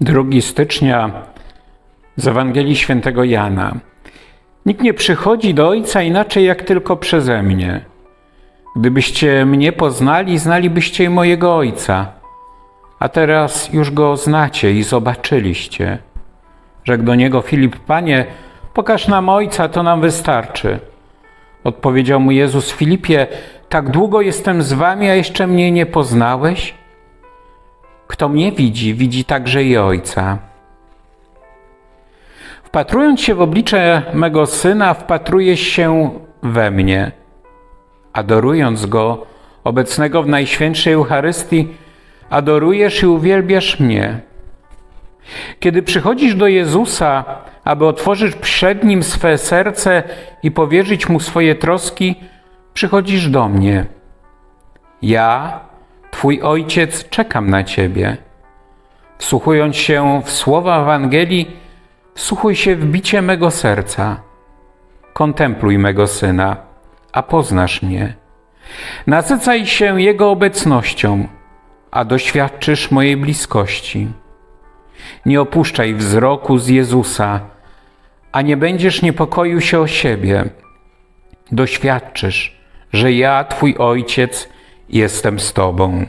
2 stycznia z Ewangelii Świętego Jana. Nikt nie przychodzi do Ojca inaczej jak tylko przeze mnie. Gdybyście mnie poznali, znalibyście mojego Ojca. A teraz już go znacie i zobaczyliście. Rzekł do niego Filip, Panie, pokaż nam Ojca, to nam wystarczy. Odpowiedział mu Jezus, Filipie, tak długo jestem z wami, a jeszcze mnie nie poznałeś? Kto mnie widzi, widzi także i Ojca. Wpatrując się w oblicze mego Syna, wpatrujesz się we mnie. Adorując Go, obecnego w Najświętszej Eucharystii, adorujesz i uwielbiasz mnie. Kiedy przychodzisz do Jezusa, aby otworzyć przed Nim swe serce i powierzyć Mu swoje troski, przychodzisz do mnie. Ja, Twój Ojciec, czekam na Ciebie. Wsłuchując się w słowa Ewangelii, wsłuchuj się w bicie mego serca. Kontempluj mego Syna, a poznasz mnie. Nasycaj się Jego obecnością, a doświadczysz mojej bliskości. Nie opuszczaj wzroku z Jezusa, a nie będziesz niepokoił się o siebie. Doświadczysz, że ja, Twój Ojciec, jestem z Tobą.